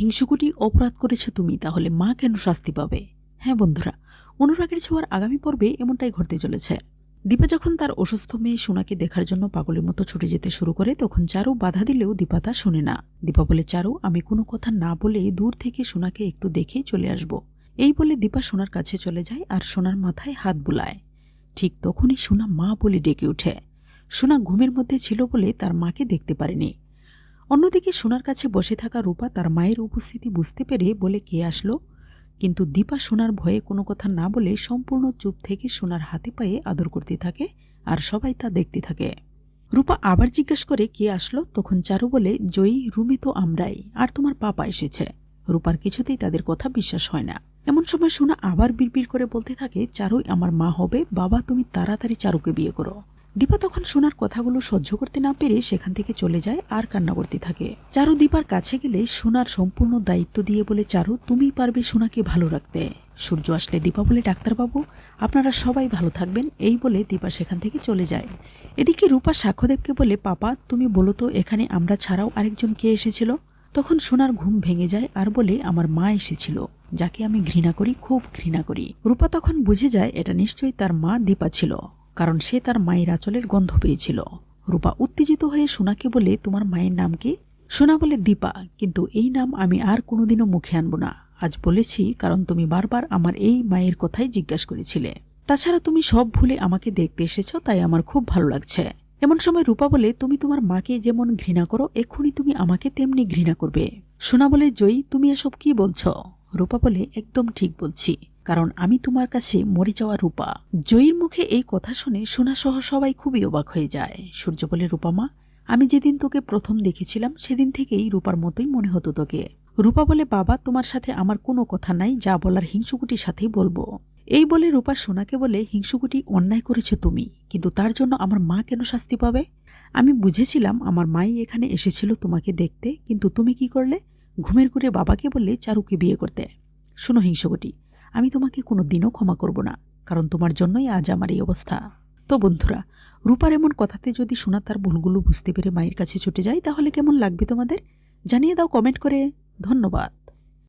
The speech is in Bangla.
হিংসুকুটি অপরাধ করেছ তুমি, তাহলে মা কেন শাস্তি পাবে? হ্যাঁ বন্ধুরা, অনুরাগের ছোঁয়ার আগামী পর্বে এমনটাই ঘটতে চলেছে। দীপা যখন তার অসুস্থ মেয়ে সোনাকে দেখার জন্য পাগলের মতো ছুটে যেতে শুরু করে, তখন চারু বাধা দিলেও দীপা তা শোনে না। দীপা বলে, চারু, আমি কোনো কথা না বলে দূর থেকে সোনাকে একটু দেখে চলে আসব। এই বলে দীপা সোনার কাছে চলে যায় আর সোনার মাথায় হাত বুলায়। ঠিক তখনই সোনা মা বলে ডেকে ওঠে। সোনা ঘুমের মধ্যে ছিল বলে তার মাকে দেখতে পারেনি। অন্যদিকে সোনার কাছে বসে থাকা রূপা তার মায়ের উপস্থিতি বুঝতে পেরে বলে কে আসলো। কিন্তু দীপা সোনার ভয়ে কোনো কথা না বলে সম্পূর্ণ চুপ থেকে সোনার হাতে পায়ে আদর করতে থাকে আর সবাই তা দেখতে থাকে। রূপা আবার জিজ্ঞাসা করে কে আসলো, তখন চারু বলে, জয়ী, রুমে তো আমরাই, আর তোমার পাপা এসেছে রূপার কিছুতেই তাদের কথা বিশ্বাস হয় না। এমন সময় সোনা আবার বিড়বিড় করে বলতে থাকে, চারুই আমার মা হবে, বাবা তুমি তাড়াতাড়ি চারুকে বিয়ে করো। দীপা তখন সোনার কথাগুলো সহ্য করতে না পেরে সেখান থেকে চলে যায় আর কান্না করতে থাকে। চারু দীপার কাছে গেলে সোনার সম্পূর্ণ দায়িত্ব দিয়ে বলে, চারু, তুমিই পারবে সোনাকে ভালো রাখতে। সূর্য আসলে দীপা বলে, ডাক্তারবাবু, আপনারা সবাই ভালো থাকবেন। এই বলে দীপা সেখান থেকে চলে যায়। এদিকে রূপা সাক্ষ্যদেবকে বলে, পাপা, তুমি বলো তো, এখানে আমরা ছাড়াও আরেকজন কে এসেছিল? তখন সোনার ঘুম ভেঙে যায় আর বলে, আমার মা এসেছিল, যাকে আমি ঘৃণা করি, খুব ঘৃণা করি। রূপা তখন বুঝে যায়, এটা নিশ্চয়ই তার মা দীপা ছিল। কারণ সে তার মায়ের আঁচলের গন্ধ পেয়েছিল। রূপা উত্তেজিত হয়ে সোনাকে বলে, তোমার মায়ের নাম কি? সোনা বলে, দীপা, কিন্তু এই নাম আমি আর কোনোদিনও মুখে আনব না। আজ বলেছি, কারণ তুমি বারবার আমার এই মায়ের কথাই জিজ্ঞাসা করেছিলে। তাছাড়া তুমি সব ভুলে আমাকে দেখতে এসেছ, তাই আমার খুব ভালো লাগছে এমন সময় রূপা বলে, তুমি তোমার মাকে যেমন ঘৃণা করো, এক্ষুনি তুমি আমাকে তেমনি ঘৃণা করবে সোনা বলে, জয়ী, তুমি এসব কি বলছ রূপা বলে, একদম ঠিক বলছি। কারণ আমি তোমার কাছে মরে যাওয়া রূপা। জয়ীর মুখে এই কথা শুনে সোনা সহ সবাই খুবই অবাক হয়ে যায়। সূর্য বলে রূপামা আমি যেদিন তোকে প্রথম দেখেছিলাম, সেদিন থেকেই রূপার মতোই মনে হতো তোকে। রূপা বলে, বাবা, তোমার সাথে আমার কোনো কথা নাই, যা বলার হিংসুকুটির সাথেই বলব। এই বলে রূপা সোনাকে বলে, হিংসুকুটি অন্যায় করেছে তুমি, কিন্তু তার জন্য আমার মা কেন শাস্তি পাবে? আমি বুঝেছিলাম আমার মাই এখানে এসেছিল তোমাকে দেখতে, কিন্তু তুমি কি করলে? ঘুমের ঘুরে বাবাকে বললে, চারুকে বিয়ে করতে। শোনো হিংসুকুটি আমি তোমাকে কোনো দিনও ক্ষমা করব না, কারণ তোমার জন্যই আজ আমার এই অবস্থা। তো বন্ধুরা, রূপার এমন কথাতে যদি শোনা তার ভুলগুলো বুঝতে পেরে মায়ের কাছে ছুটে যায়, তাহলে কেমন লাগবে তোমাদের? জানিয়ে দাও কমেন্ট করে। ধন্যবাদ।